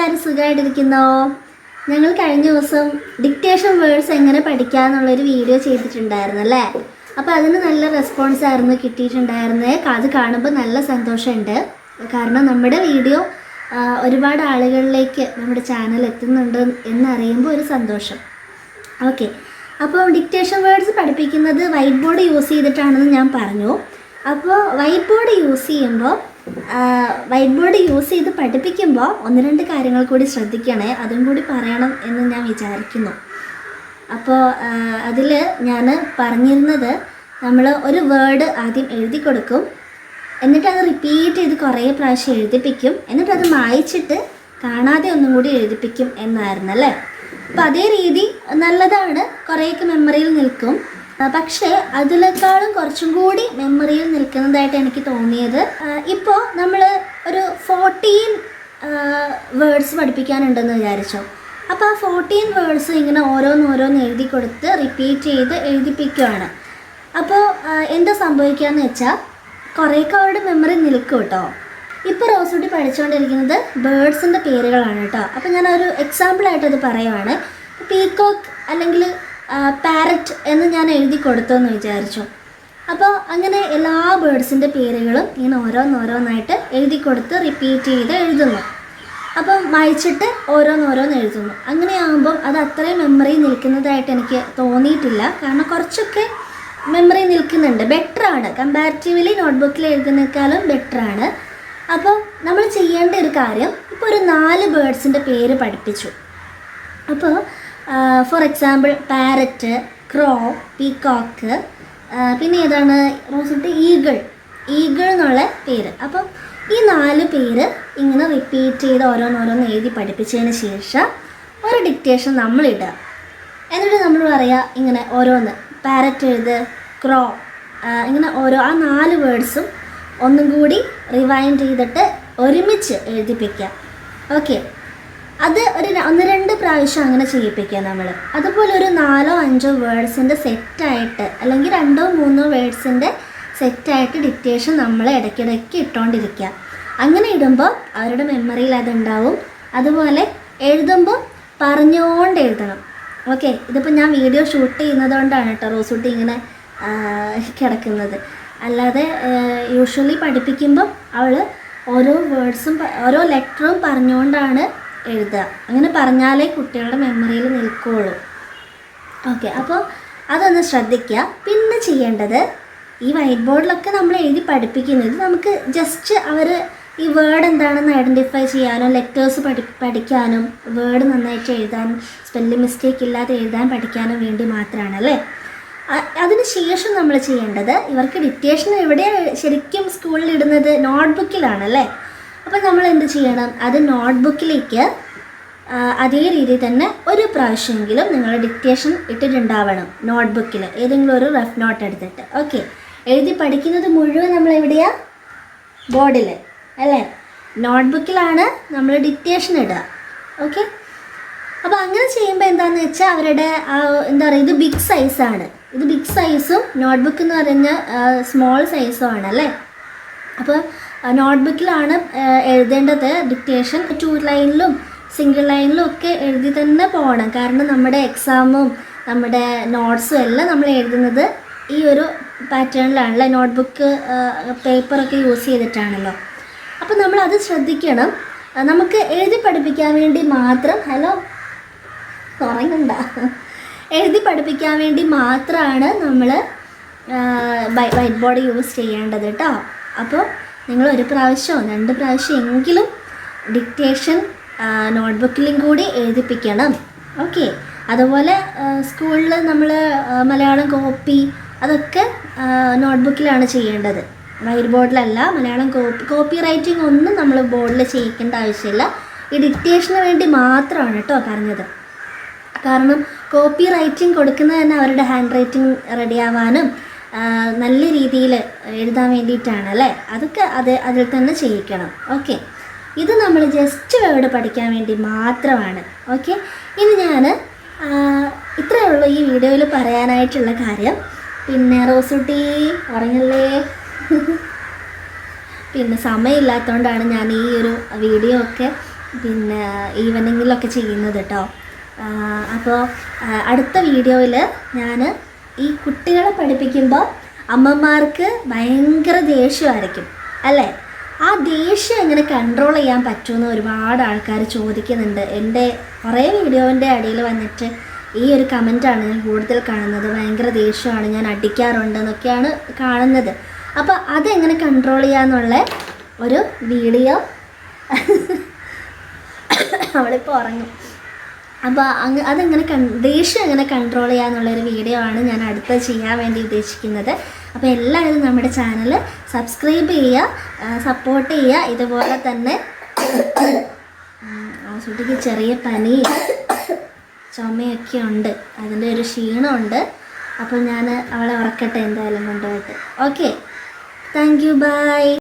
എല്ലാവരും സുഖമായിട്ടിരിക്കുന്നോ? ഞങ്ങൾ കഴിഞ്ഞ ദിവസം ഡിക്റ്റേഷൻ വേർഡ്സ് എങ്ങനെ പഠിക്കാന്നുള്ളൊരു വീഡിയോ ചെയ്തിട്ടുണ്ടായിരുന്നു അല്ലേ? അപ്പോൾ അതിന് നല്ല റെസ്പോൺസ് ആയിരുന്നു കിട്ടിയിട്ടുണ്ടായിരുന്നത് അത് കാണുമ്പോൾ നല്ല സന്തോഷമുണ്ട്. കാരണം നമ്മുടെ വീഡിയോ ഒരുപാട് ആളുകളിലേക്ക് നമ്മുടെ ചാനൽ എത്തുന്നുണ്ട് എന്നറിയുമ്പോൾ ഒരു സന്തോഷം. ഓക്കെ അപ്പോൾ ഡിക്റ്റേഷൻ വേർഡ്സ് പഠിപ്പിക്കുന്നത് വൈറ്റ് ബോർഡ് യൂസ് ചെയ്തിട്ടാണെന്ന് ഞാൻ പറഞ്ഞു. അപ്പോൾ വൈറ്റ് ബോർഡ് യൂസ് ചെയ്യുമ്പോൾ വൈറ്റ് ബോർഡ് യൂസ് ചെയ്ത് പഠിപ്പിക്കുമ്പോൾ ഒന്ന് രണ്ട് കാര്യങ്ങൾ കൂടി ശ്രദ്ധിക്കണേ. അതും കൂടി പറയണം എന്ന് ഞാൻ വിചാരിക്കുന്നു. അപ്പോൾ അതിൽ ഞാൻ പറഞ്ഞിരുന്നത് നമ്മൾ ഒരു വേർഡ് ആദ്യം എഴുതി കൊടുക്കും. എന്നിട്ട് അത് റിപ്പീറ്റ് ചെയ്ത് കുറേ പ്രാവശ്യം എഴുതിപ്പിക്കും. എന്നിട്ട് അത് മായിച്ചിട്ട് കാണാതെ ഒന്നും കൂടി എഴുതിപ്പിക്കും എന്നായിരുന്നു അപ്പോൾ അപ്പം അതേ രീതി നല്ലതാണ്. കുറേയൊക്കെ മെമ്മറിയിൽ നിൽക്കും. പക്ഷേ അതിലേക്കാളും കുറച്ചും കൂടി മെമ്മറിയിൽ നിൽക്കുന്നതായിട്ട് എനിക്ക് തോന്നിയത് ഇപ്പോൾ നമ്മൾ ഒരു ഫോർട്ടീൻ വേർഡ്സ് പഠിപ്പിക്കാനുണ്ടെന്ന് വിചാരിച്ചോ. അപ്പോൾ ആ ഫോർട്ടീൻ വേർഡ്സ് ഇങ്ങനെ ഓരോന്നോരോന്ന് ഓരോന്ന് എഴുതി കൊടുത്ത് റിപ്പീറ്റ് ചെയ്ത് എഴുതിപ്പിക്കുകയാണ് അപ്പോൾ എന്താ സംഭവിക്കുകയെന്ന് വെച്ചാൽ കുറേയൊക്കെ അവരുടെ മെമ്മറി നിൽക്കും കേട്ടോ. ഇപ്പോൾ റോസുട്ടി പഠിച്ചുകൊണ്ടിരിക്കുന്നത് ബേർഡ്സിന്റെ പേരുകളാണ് കേട്ടോ. അപ്പോൾ ഞാനൊരു എക്സാമ്പിളായിട്ടത് പറയുവാണ്. പീകോക്ക് അല്ലെങ്കിൽ പാരറ്റ് എന്ന് ഞാൻ എഴുതി കൊടുത്തു എന്ന് വിചാരിച്ചു. അപ്പോൾ അങ്ങനെ എല്ലാ ബേർഡ്സിന്റെ പേരുകളും ഇങ്ങനെ ഓരോന്നോരോന്നായിട്ട് എഴുതി കൊടുത്ത് റിപ്പീറ്റ് ചെയ്ത് എഴുതുന്നു. അപ്പം വായിച്ചിട്ട് ഓരോന്നോരോന്ന് എഴുതുന്നു. അങ്ങനെയാകുമ്പം അത് അത്രയും മെമ്മറി നിൽക്കുന്നതായിട്ട് എനിക്ക് തോന്നിയിട്ടില്ല. കാരണം കുറച്ചൊക്കെ മെമ്മറി നിൽക്കുന്നുണ്ട്. ബെറ്റർ ആണ്. കമ്പാരിറ്റീവ്ലി നോട്ട്ബുക്കിൽ എഴുതുന്നേക്കാളും ബെറ്റർ ആണ്. അപ്പോൾ നമ്മൾ ചെയ്യേണ്ട ഒരു കാര്യം ഇപ്പോൾ ഒരു നാല് ബേർഡ്സിന്റെ പേര് പഠിപ്പിച്ചു. അപ്പോൾ for example parrot crow peacock പിന്നെ ഏതാണ്? റോസിട്ട് ഈഗിൾ ഈഗിൾ എന്നുള്ള പേര്. അപ്പം ഈ നാല് പേര് ഇങ്ങനെ റിപ്പീറ്റ് ചെയ്ത് ഓരോന്നോരോന്ന് എഴുതി പഠിപ്പിച്ചതിന് ശേഷം ഒരു ഡിക്റ്റേഷൻ നമ്മൾ എന്നിട്ട് നമ്മൾ പറയുക ഇങ്ങനെ ഓരോന്ന്. പാരറ്റ് എഴുത് ക്രോ ഇങ്ങനെ ഓരോ ആ നാല് വേർഡ്സും ഒന്നും കൂടി റിവൈൻഡ് ചെയ്തിട്ട് ഒരുമിച്ച് എഴുതിപ്പിക്കുക. ഓക്കെ അത് ഒരു ഒന്ന് രണ്ട് പ്രാവശ്യം അങ്ങനെ ചെയ്യിപ്പിക്കുക നമ്മൾ അതുപോലെ ഒരു നാലോ അഞ്ചോ വേർഡ്സിന്റെ സെറ്റായിട്ട് അല്ലെങ്കിൽ രണ്ടോ മൂന്നോ വേർഡ്സിന്റെ സെറ്റായിട്ട് ഡിക്റ്റേഷൻ നമ്മൾ ഇടയ്ക്കിടയ്ക്ക് ഇട്ടുകൊണ്ടിരിക്കുക അങ്ങനെ ഇടുമ്പോൾ അവരുടെ മെമ്മറിയിൽ അതുണ്ടാവും. അതുപോലെ എഴുതുമ്പോൾ പറഞ്ഞുകൊണ്ട് എഴുതണം. ഓക്കെ ഇതിപ്പോൾ ഞാൻ വീഡിയോ ഷൂട്ട് ചെയ്യുന്നത് കൊണ്ടാണ് കേട്ടോ റോസൂട്ടി ഇങ്ങനെ കിടക്കുന്നത്. അല്ലാതെ യൂഷ്വലി പഠിപ്പിക്കുമ്പം അവൾ ഓരോ വേർഡ്സും ഓരോ ലെറ്ററും പറഞ്ഞുകൊണ്ടാണ് എഴുതുക. അങ്ങനെ പറഞ്ഞാലേ കുട്ടികളുടെ മെമ്മറിയിൽ നിൽക്കുകയുള്ളൂ ഓക്കെ അപ്പോൾ അതൊന്ന് ശ്രദ്ധിക്കുക. പിന്നെ ചെയ്യേണ്ടത് ഈ വൈറ്റ് ബോർഡിലൊക്കെ നമ്മൾ എഴുതി പഠിപ്പിക്കുന്നത് നമുക്ക് ജസ്റ്റ് അവർ ഈ വേർഡ് എന്താണെന്ന് ഐഡന്റിഫൈ ചെയ്യാനും ലെറ്റേഴ്സ് പഠി പഠിക്കാനും വേർഡ് നന്നായിട്ട് എഴുതാൻ സ്പെല്ലിംഗ് മിസ്റ്റേക്ക് ഇല്ലാതെ എഴുതാൻ പഠിക്കാനും വേണ്ടി മാത്രമാണ് അല്ലേ? അതിന് ശേഷം നമ്മൾ ചെയ്യേണ്ടത് ഇവർക്ക് ഡിക്റ്റേഷൻ എവിടെയാണ് ശരിക്കും സ്കൂളിൽ ഇടുന്നത്? നോട്ട്ബുക്കിലാണ് അല്ലേ? അപ്പോൾ നമ്മൾ എന്ത് ചെയ്യണം? അത് നോട്ട്ബുക്കിലേക്ക് അതേ രീതിയിൽ തന്നെ ഒരു പ്രാവശ്യമെങ്കിലും നിങ്ങൾ ഡിക്റ്റേഷൻ ഇട്ടിട്ടുണ്ടാവണം നോട്ട്ബുക്കിൽ ഏതെങ്കിലും ഒരു റഫ് നോട്ട് എടുത്തിട്ട്. ഓക്കെ. എഴുതി പഠിക്കുന്നത് മുഴുവൻ നമ്മൾ എവിടെയാണ് ബോർഡിൽ അല്ലേ? നോട്ട്ബുക്കിലാണ് നമ്മൾ ഡിക്റ്റേഷൻ ഇടുക. ഓക്കെ? അപ്പോൾ അങ്ങനെ ചെയ്യുമ്പോൾ എന്താണെന്ന് വെച്ചാൽ അവരുടെ എന്താ പറയുക ഇത് ബിഗ് സൈസാണ് ഇത് ബിഗ് സൈസും നോട്ട്ബുക്ക് എന്ന് പറഞ്ഞ സ്മോൾ സൈസും ആണല്ലേ അപ്പോൾ നോട്ട്ബുക്കിലാണ് എഴുതേണ്ടത്. ഡിക്റ്റേഷൻ ടു ലൈനിലും സിംഗിൾ ലൈനിലും ഒക്കെ എഴുതി തന്നെ പോകണം. കാരണം നമ്മുടെ എക്സാമും നമ്മുടെ നോട്ട്സും എല്ലാം നമ്മൾ എഴുതുന്നത് ഈ ഒരു പാറ്റേണിലാണല്ലേ നോട്ട്ബുക്ക് പേപ്പറൊക്കെ യൂസ് ചെയ്തിട്ടാണല്ലോ. അപ്പോൾ നമ്മൾ അത് ശ്രദ്ധിക്കണം നമുക്ക് എഴുതി പഠിപ്പിക്കാൻ വേണ്ടി മാത്രം ഹലോ? കുറയുന്നുണ്ട എഴുതി പഠിപ്പിക്കാൻ വേണ്ടി മാത്രമാണ് നമ്മൾ വൈറ്റ് ബോർഡ് യൂസ് ചെയ്യേണ്ടത് കേട്ടോ അപ്പോൾ നിങ്ങൾ ഒരു പ്രാവശ്യമോ രണ്ട് പ്രാവശ്യം എങ്കിലും ഡിക്റ്റേഷൻ നോട്ട്ബുക്കിലും കൂടി എഴുതിപ്പിക്കണം. ഓക്കെ അതുപോലെ സ്കൂളിൽ നമ്മൾ മലയാളം കോപ്പി അതൊക്കെ നോട്ട്ബുക്കിലാണ് ചെയ്യേണ്ടത്. വൈറ്റ് ബോർഡിലല്ല മലയാളം കോപ്പി കോപ്പി റൈറ്റിംഗ് ഒന്നും നമ്മൾ ബോർഡിൽ ചെയ്യിക്കേണ്ട ആവശ്യമില്ല. ഈ ഡിക്റ്റേഷന് വേണ്ടി മാത്രമാണ് കേട്ടോ പറഞ്ഞത്. കാരണം കോപ്പി റൈറ്റിംഗ് കൊടുക്കുന്നത് തന്നെ അവരുടെ ഹാൻഡ് റൈറ്റിംഗ് റെഡിയാവാനും നല്ല രീതിയിൽ എഴുതാൻ വേണ്ടിയിട്ടാണ് അല്ലേ? അതൊക്കെ അത് അതിൽ തന്നെ ചെയ്യിക്കണം. ഓക്കെ. ഇത് നമ്മൾ ജസ്റ്റ് വേർഡ് പഠിക്കാൻ വേണ്ടി മാത്രമാണ്. ഓക്കെ. ഇനി ഞാൻ ഇത്രയേ ഉള്ളൂ ഈ വീഡിയോയിൽ പറയാനായിട്ടുള്ള കാര്യം. പിന്നെ റോസുട്ടി ഉറങ്ങല്ലേ? പിന്നെ സമയമില്ലാത്തതുകൊണ്ടാണ് ഞാൻ ഈ ഒരു വീഡിയോ ഒക്കെ പിന്നെ ഈവനിങ്ങിലൊക്കെ ചെയ്യുന്നത് കേട്ടോ അപ്പോൾ അടുത്ത വീഡിയോയിൽ ഞാൻ ഈ കുട്ടികളെ പഠിപ്പിക്കുമ്പോൾ അമ്മമാർക്ക് ഭയങ്കര ദേഷ്യമായിരിക്കും അല്ലേ? ആ ദേഷ്യം എങ്ങനെ കൺട്രോൾ ചെയ്യാൻ പറ്റുമെന്ന് ഒരുപാട് ആൾക്കാർ ചോദിക്കുന്നുണ്ട്. എന്റെ കുറേ വീഡിയോന്റെ അടിയിൽ വന്നിട്ട് ഈ ഒരു കമന്റാണ് ഞാൻ കൂടുതൽ കാണുന്നത്. ഭയങ്കര ദേഷ്യമാണ് ഞാൻ അടിക്കാറുണ്ട് എന്നൊക്കെയാണ് കാണുന്നത്. അപ്പോൾ അതെങ്ങനെ കൺട്രോൾ ചെയ്യാന്നുള്ള ഒരു വീഡിയോ. അവളിപ്പോൾ ഉറങ്ങും. അപ്പോൾ അങ്ങ് അതെങ്ങനെ കൺ ദേഷ്യം എങ്ങനെ കൺട്രോൾ ചെയ്യാന്നുള്ളൊരു വീഡിയോ ആണ് ഞാൻ അടുത്ത ചെയ്യാൻ വേണ്ടി ഉദ്ദേശിക്കുന്നത്. അപ്പോൾ എല്ലാവരും നമ്മുടെ ചാനൽ സബ്സ്ക്രൈബ് ചെയ്യുക സപ്പോർട്ട് ചെയ്യുക. ഇതുപോലെ തന്നെ ആസുട്ടിക്ക് ചെറിയ പനി ചുമയൊക്കെ ഉണ്ട്. അതിന്റെ ഒരു ക്ഷീണമുണ്ട്. അപ്പോൾ ഞാൻ അവളെ ഉറക്കട്ടെ എന്തായാലും കൊണ്ടുപോയിട്ട്. Okay thank you by